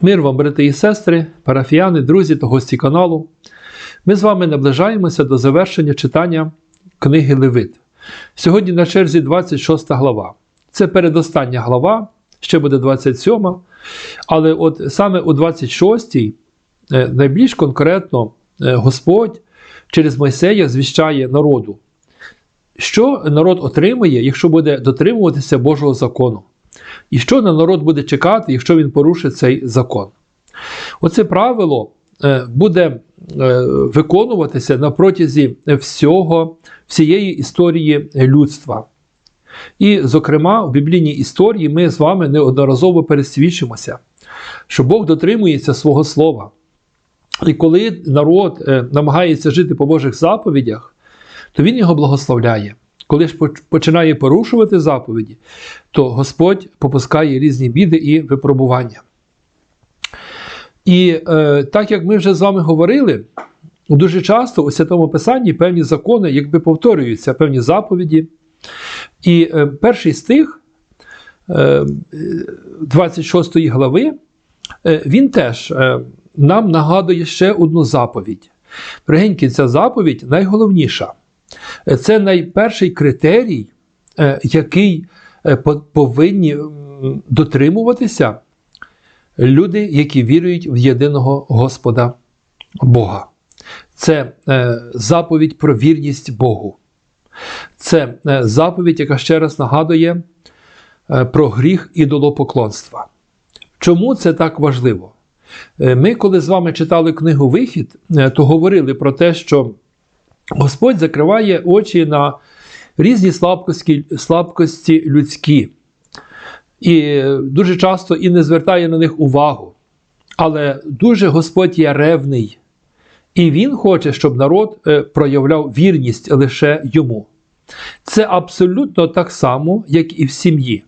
Мир вам, брати і сестри, парафіяни, друзі та гості каналу. Ми з вами наближаємося до завершення читання книги Левит. Сьогодні на черзі 26 глава. Це передостання глава, ще буде 27. Але от саме у 26 е, найбільш конкретно е, Господь через Мойсея звіщає народу, що народ отримає, якщо буде дотримуватися Божого закону. І що на народ буде чекати, якщо він порушить цей закон? Оце правило е, буде е, виконуватися на протязі всього, всієї історії людства. І, зокрема, в біблійній історії ми з вами неодноразово пересвідчимося, що Бог дотримується свого слова. І коли народ е, намагається жити по Божих заповідях, то він його благословляє. Коли ж починає порушувати заповіді, то Господь попускає різні біди і випробування. І е, так як ми вже з вами говорили, дуже часто у Святому Писанні певні закони якби повторюються, певні заповіді. І е, перший стих е, 26 глави, е, він теж е, нам нагадує ще одну заповідь. Пригеньки, ця заповідь найголовніша. Це найперший критерій, е, який е, повинні дотримуватися люди, які вірують в єдиного Господа Бога. Це е, заповідь про вірність Богу. Це заповідь, яка ще раз нагадує про гріх ідолопоклонства. Чому це так важливо? Ми, коли з вами читали книгу Вихід, то говорили про те, що Господь закриває очі на різні слабкості, слабкості людські. І дуже часто і не звертає на них увагу. Але дуже Господь є ревний. І Він хоче, щоб народ е, проявляв вірність лише йому. Це абсолютно так само, як і в сім'ї.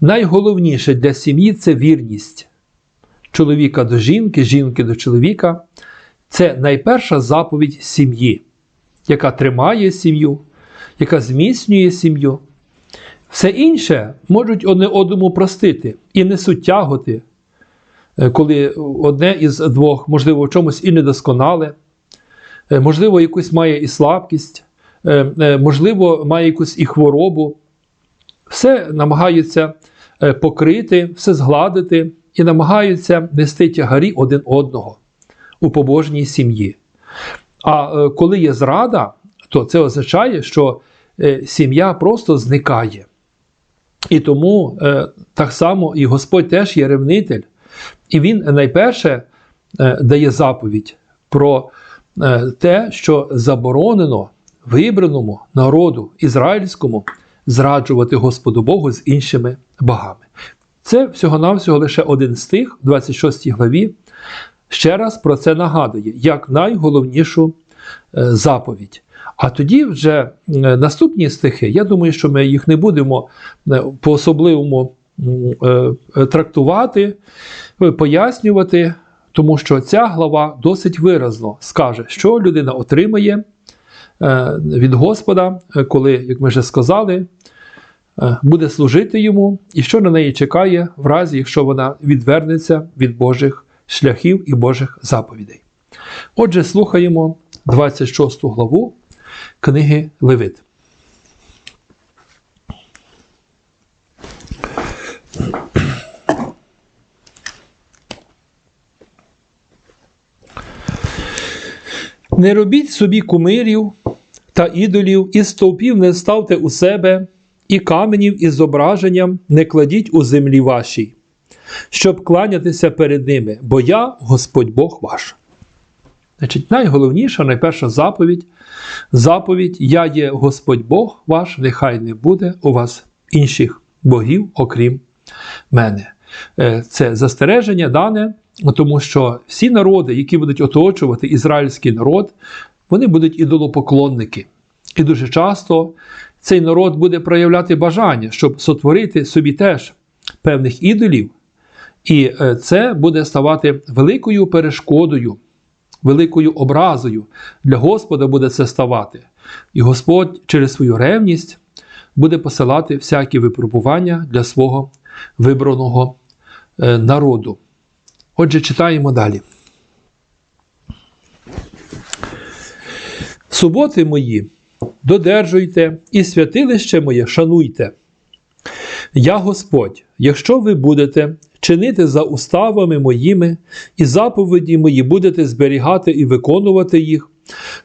Найголовніше для сім'ї це вірність чоловіка до жінки, жінки до чоловіка. Це найперша заповідь сім'ї, яка тримає сім'ю, яка зміцнює сім'ю. Все інше можуть одне одному простити і несуть тяготи, е, коли одне із двох, можливо, в чомусь і недосконале, е, можливо, якусь має і слабкість, е, можливо, має якусь і хворобу. Все намагаються покрити, все згладити і намагаються нести тягарі один одного у побожній сім'ї. А е, коли є зрада, то це означає, що е, сім'я просто зникає. І тому е, так само і Господь теж є ревнитель. І Він найперше дає заповідь про те, що заборонено вибраному народу ізраїльському зраджувати Господу Богу з іншими богами. Це всього-навсього лише один стих, 26 главі, ще раз про це нагадує як найголовнішу е, заповідь. А тоді вже е, наступні стихи, я думаю, що ми їх не будемо е, по-особливому трактувати, пояснювати, тому що ця глава досить виразно скаже, що людина отримає від Господа, коли, як ми вже сказали, буде служити йому, і що на неї чекає, в разі, якщо вона відвернеться від Божих шляхів і Божих заповідей. Отже, слухаємо 26 главу книги Левит. Не робіть собі кумирів та ідолів, і стовпів не ставте у себе, і каменів із зображенням не кладіть у землі вашій щоб кланятися перед ними, бо я Господь Бог ваш. Значить, Найголовніша, найперша заповідь заповідь Я є Господь Бог ваш, нехай не буде у вас інших богів, окрім мене. Е, це застереження дане, тому що всі народи, які будуть оточувати ізраїльський народ, вони будуть ідолопоклонники. І дуже часто цей народ буде проявляти бажання, щоб сотворити собі теж певних ідолів, і е, це буде ставати великою перешкодою, великою образою. Для Господа буде це ставати. І Господь через свою ревність буде посилати всякі випробування для свого вибраного е, народу. Отже, читаємо далі. Суботи мої додержуйте і святилище моє шануйте. Я Господь, якщо ви будете чинити за уставами моїми і заповіді мої будете зберігати і виконувати їх,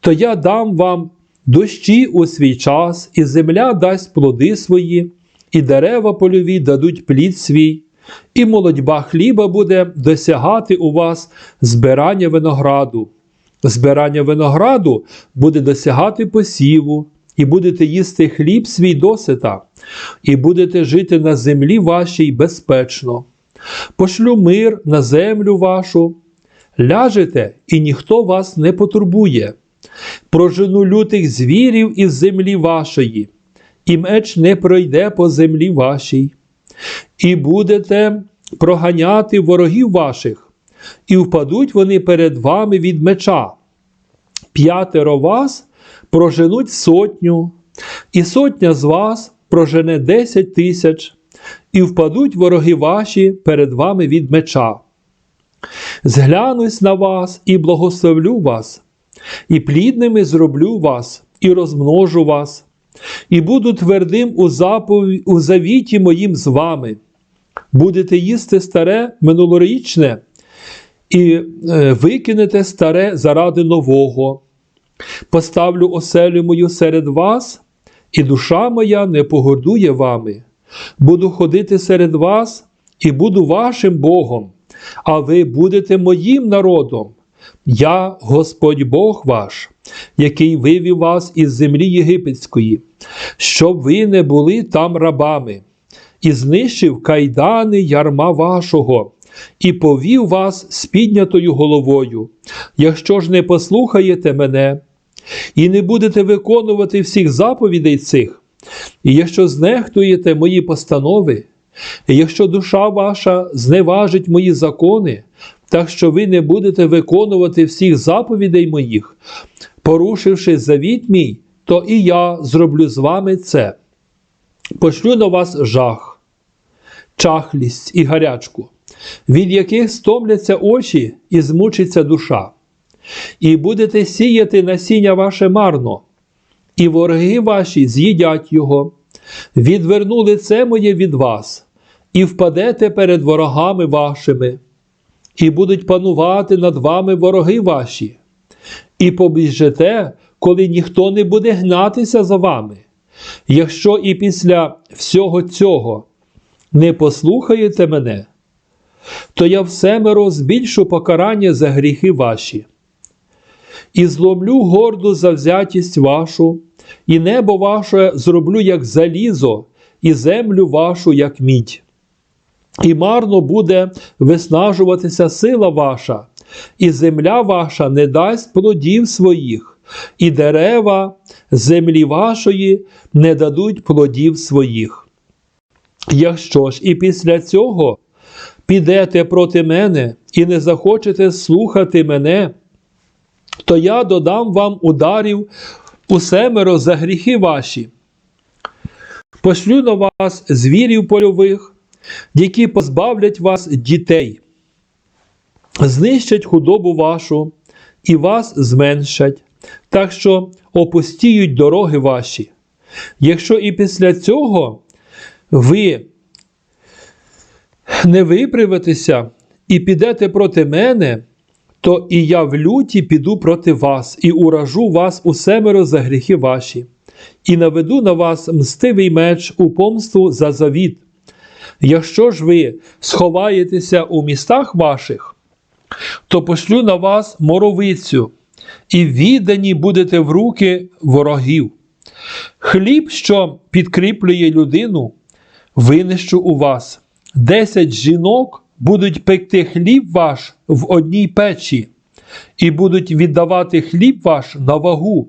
то я дам вам дощі у свій час, і земля дасть плоди свої, і дерева польові дадуть плід свій, і молодьба хліба буде досягати у вас збирання винограду. Збирання винограду буде досягати посіву, і будете їсти хліб свій досита, і будете жити на землі вашій безпечно. Пошлю мир на землю вашу, ляжете, і ніхто вас не потурбує. Прожену лютих звірів із землі вашої, і меч не пройде по землі вашій, і будете проганяти ворогів ваших, і впадуть вони перед вами від меча. П'ятеро вас проженуть сотню, і сотня з вас прожене десять тисяч, і впадуть вороги ваші перед вами від меча. Зглянусь на вас і благословлю вас, і плідними зроблю вас, і розмножу вас, і буду твердим у, запові, у завіті моїм з вами. Будете їсти старе минулорічне, і е, викинете старе заради нового. Поставлю оселю мою серед вас, і душа моя не погордує вами. Буду ходити серед вас і буду вашим Богом, а ви будете моїм народом. Я Господь Бог ваш, який вивів вас із землі єгипетської, щоб ви не були там рабами, і знищив кайдани ярма вашого, і повів вас з піднятою головою. Якщо ж не послухаєте мене, і не будете виконувати всіх заповідей цих, і якщо знехтуєте мої постанови, і якщо душа ваша зневажить мої закони, так що ви не будете виконувати всіх заповідей моїх, порушивши завіт мій, то і я зроблю з вами це. Пошлю на вас жах, чахлість і гарячку, від яких стомляться очі і змучиться душа. І будете сіяти насіння ваше марно, і вороги ваші з'їдять його, відверну лице моє від вас, і впадете перед ворогами вашими, і будуть панувати над вами вороги ваші, і побіжете, коли ніхто не буде гнатися за вами. Якщо і після всього цього не послухаєте мене, то я всемеро збільшу покарання за гріхи ваші і зломлю горду завзятість вашу, і небо ваше зроблю, як залізо, і землю вашу, як мідь. І марно буде виснажуватися сила ваша, і земля ваша не дасть плодів своїх, і дерева землі вашої не дадуть плодів своїх. Якщо ж і після цього підете проти мене і не захочете слухати мене, то я додам вам ударів у семеро за гріхи ваші. Пошлю на вас звірів польових, які позбавлять вас дітей, знищать худобу вашу і вас зменшать, так що опустіють дороги ваші. Якщо і після цього ви не виправитеся і підете проти мене, то і я в люті піду проти вас, і уражу вас у семеро за гріхи ваші, і наведу на вас мстивий меч у помсту за завіт. Якщо ж ви сховаєтеся у містах ваших, то пошлю на вас моровицю, і віддані будете в руки ворогів. Хліб, що підкріплює людину, винищу у вас. Десять жінок будуть пекти хліб ваш в одній печі, і будуть віддавати хліб ваш на вагу.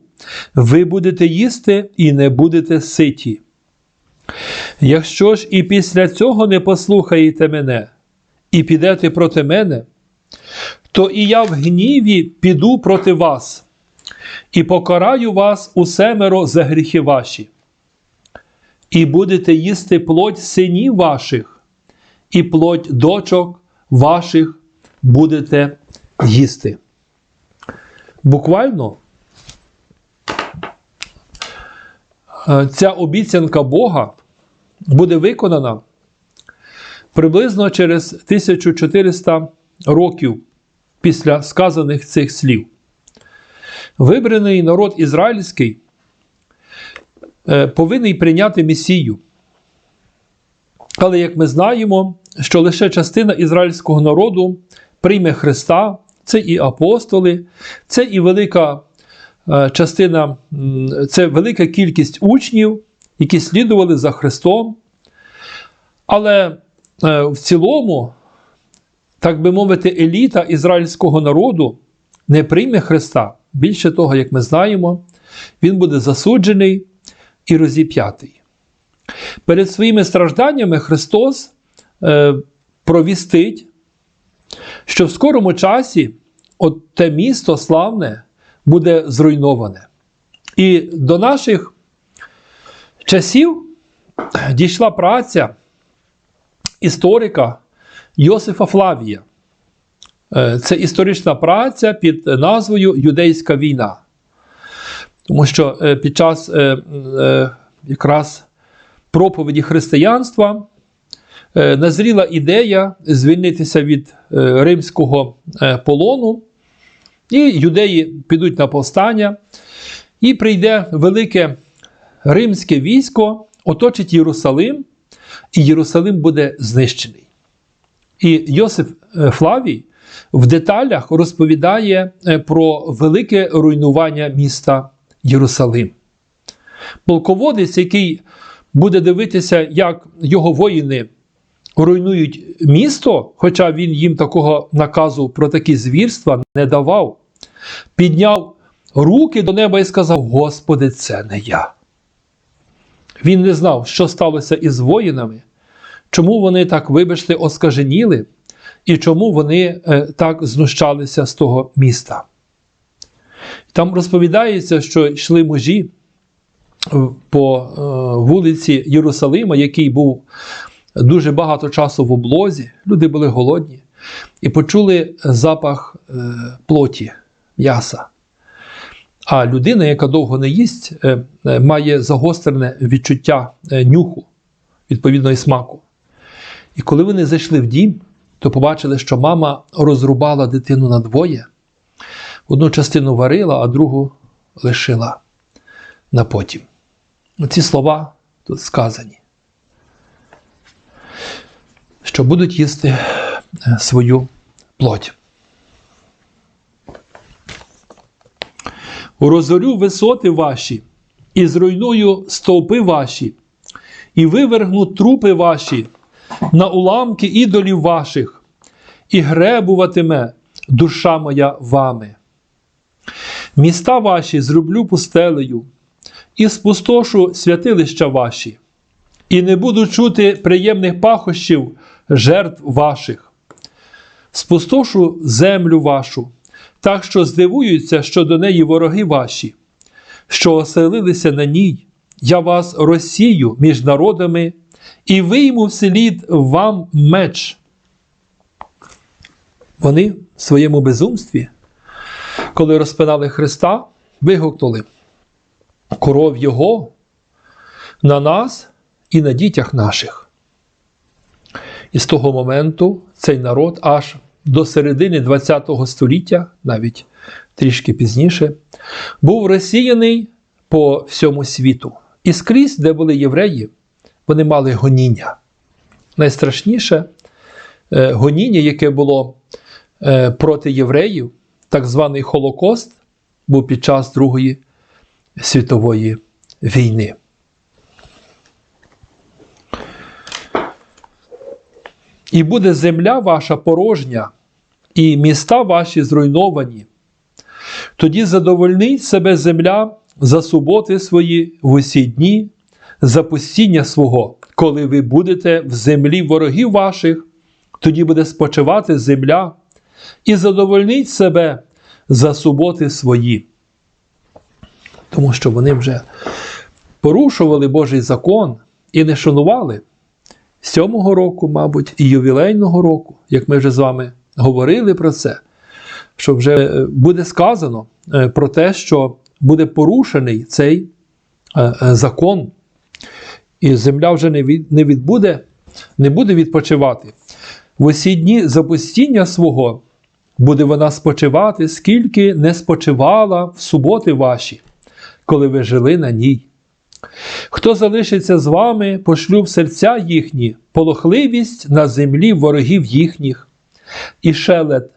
Ви будете їсти і не будете ситі. Якщо ж і після цього не послухаєте мене і підете проти мене, то і я в гніві піду проти вас, і покараю вас у семеро за гріхи ваші, і будете їсти плоть синів ваших, і плоть дочок ваших, будете їсти. Буквально е, ця обіцянка Бога буде виконана приблизно через 1400 років після сказаних цих слів. Вибраний народ ізраїльський е, повинен прийняти Месію. Але як ми знаємо, що лише частина ізраїльського народу прийме Христа, це і апостоли, це і велика е, частина, це велика кількість учнів, які слідували за Христом. Але е, в цілому, так би мовити, еліта ізраїльського народу не прийме Христа. Більше того, як ми знаємо, він буде засуджений і розіп'ятий. Перед своїми стражданнями Христос провістить, що в скорому часі от те місто славне буде зруйноване. І до наших часів дійшла праця історика Йосифа Флавія. Е, Це історична праця під назвою Юдейська війна. Тому що е, під час е, е, якраз проповіді християнства е, назріла ідея звільнитися від е, римського е, полону, і юдеї підуть на повстання, і прийде велике римське військо, оточить Єрусалим, і Єрусалим буде знищений. І Йосиф е, Флавій в деталях розповідає е, про велике руйнування міста Єрусалим. Полководець, який буде дивитися, як його воїни руйнують місто, хоча він їм такого наказу про такі звірства не давав, підняв руки до неба і сказав: Господи, це не я. Він не знав, що сталося із воїнами, чому вони так, вибачте, оскаженіли, і чому вони е, так знущалися з того міста. Там розповідається, що йшли мужі е, по е, вулиці Єрусалима, який був дуже багато часу в облозі, люди були голодні, і почули запах е, плоті, м'яса. А людина, яка довго не їсть, е, е, має загострене відчуття нюху, відповідно і смаку. І коли вони зайшли в дім, то побачили, що мама розрубала дитину на двоє, одну частину варила, а другу лишила на потім. Ці слова тут сказані, що будуть їсти е, свою плоть. Розорю висоти ваші, і зруйную стовпи ваші, і вивергну трупи ваші на уламки ідолів ваших, і гребуватиме душа моя вами. Міста ваші зроблю пустелею, і спустошу святилища ваші, і не буду чути приємних пахощів жертв ваших. Спустошу землю вашу, так що здивуються щодо неї вороги ваші, що оселилися на ній, я вас розсію між народами і вийму вслід вам меч. Вони в своєму безумстві, коли розпинали Христа, вигукнули коров Його на нас і на дітях наших. І з того моменту цей народ аж до середини ХХ століття, навіть трішки пізніше, був розсіяний по всьому світу. І скрізь, де були євреї, вони мали гоніння. Найстрашніше е, гоніння, яке було е, проти євреїв, так званий Холокост, був під час Другої світової війни. І буде земля ваша порожня, і міста ваші зруйновані. Тоді задовольнить себе земля за суботи свої в усі дні, за постіння свого, коли ви будете в землі ворогів ваших, тоді буде спочивати земля і задовольнить себе за суботи свої. Тому що вони вже порушували Божий закон і не шанували сьомого року, мабуть, і ювілейного року, як ми вже з вами говорили про це, що вже е, буде сказано е, про те, що буде порушений цей е, закон, і земля вже не, від, не відбуде, не буде відпочивати. В усі дні запустіння свого буде вона спочивати, скільки не спочивала в суботи ваші, коли ви жили на ній. Хто залишиться з вами, пошлю в серця їхні, полохливість на землі ворогів їхніх, і шелет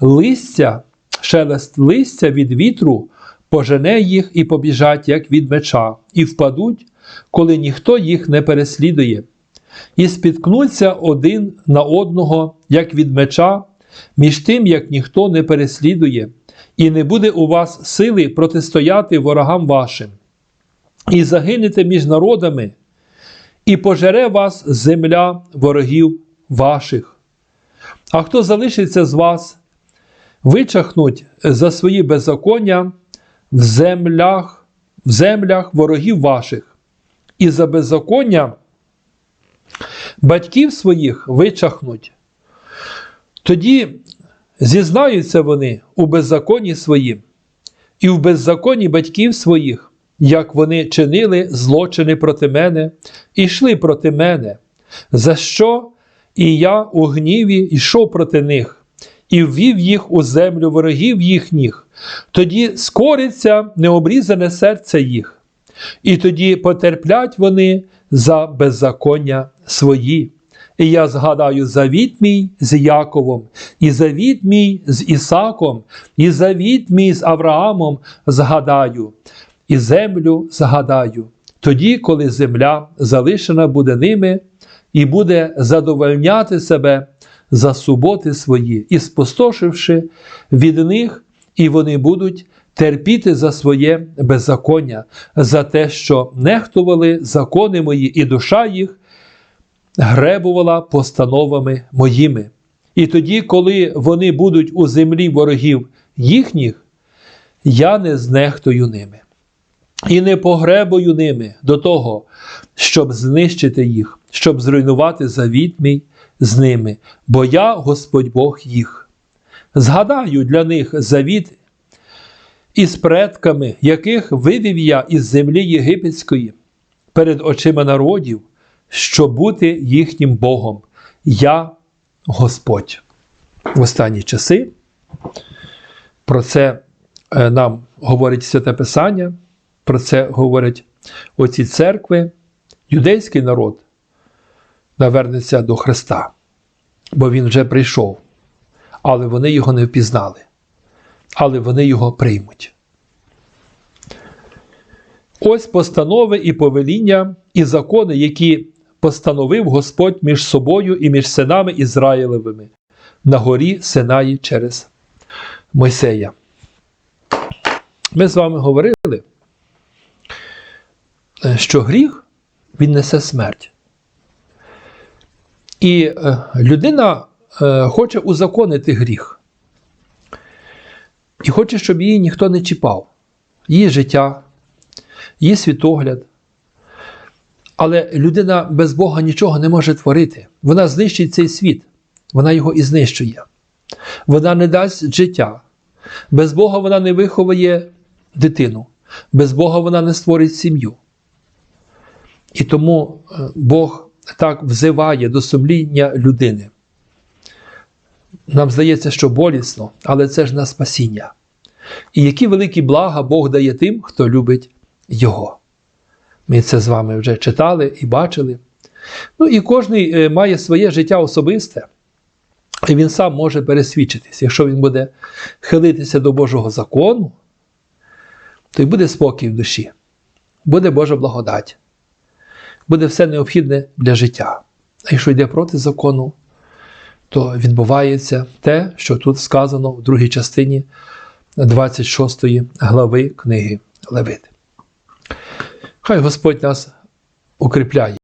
листя, шелест листя від вітру пожене їх і побіжать, як від меча, і впадуть, коли ніхто їх не переслідує, і спіткнуться один на одного, як від меча, між тим, як ніхто не переслідує, і не буде у вас сили протистояти ворогам вашим і загинете між народами, і пожере вас земля ворогів ваших. А хто залишиться з вас, вичахнуть за свої беззаконня в землях, в землях ворогів ваших, і за беззаконня батьків своїх вичахнуть. Тоді зізнаються вони у беззаконні своїм, і в беззаконні батьків своїх, як вони чинили злочини проти мене і йшли проти мене, за що і я у гніві йшов проти них, і ввів їх у землю ворогів їхніх, тоді скориться необрізане серце їх, і тоді потерплять вони за беззаконня свої. І я згадаю завіт мій з Яковом, і завіт мій з Ісаком, і завіт мій з Авраамом згадаю, і землю згадаю, тоді, коли земля залишена буде ними, і буде задовольняти себе за суботи свої, і спустошивши від них, і вони будуть терпіти за своє беззаконня, за те, що нехтували закони мої, і душа їх гребувала постановами моїми. І тоді, коли вони будуть у землі ворогів їхніх, я не знехтую ними. І не погребую ними до того, щоб знищити їх, щоб зруйнувати завіт мій з ними, бо я Господь Бог їх. Згадаю для них завіт із предками, яких вивів я із землі єгипетської перед очима народів, щоб бути їхнім Богом. Я Господь. В останні часи про це е, нам говорить Святе Писання, про це говорять оці церкви. Юдейський народ навернеться до Христа, бо Він вже прийшов, але вони його не впізнали, але вони його приймуть. Ось постанови і повеління, і закони, які постановив Господь між собою і між синами Ізраїлевими на горі Синаї через Мойсея. Ми з вами говорили, що гріх він несе смерть. І е, людина е, хоче узаконити гріх. І хоче, щоб її ніхто не чіпав, її життя, її світогляд. Але людина без Бога нічого не може творити. Вона знищить цей світ, вона його і знищує. Вона не дасть життя. Без Бога вона не виховує дитину, без Бога вона не створить сім'ю. І тому е, Бог так взиває до сумління людини. Нам здається, що болісно, але це ж на спасіння. І які великі блага Бог дає тим, хто любить Його. Ми це з вами вже читали і бачили. Ну і кожен має своє життя особисте, і він сам може пересвідчитись. Якщо він буде хилитися до Божого закону, то й буде спокій в душі, буде Божа благодать, буде все необхідне для життя. А якщо йде проти закону, то відбувається те, що тут сказано в другій частині 26 глави книги Левит. Хай Господь нас укріпляє.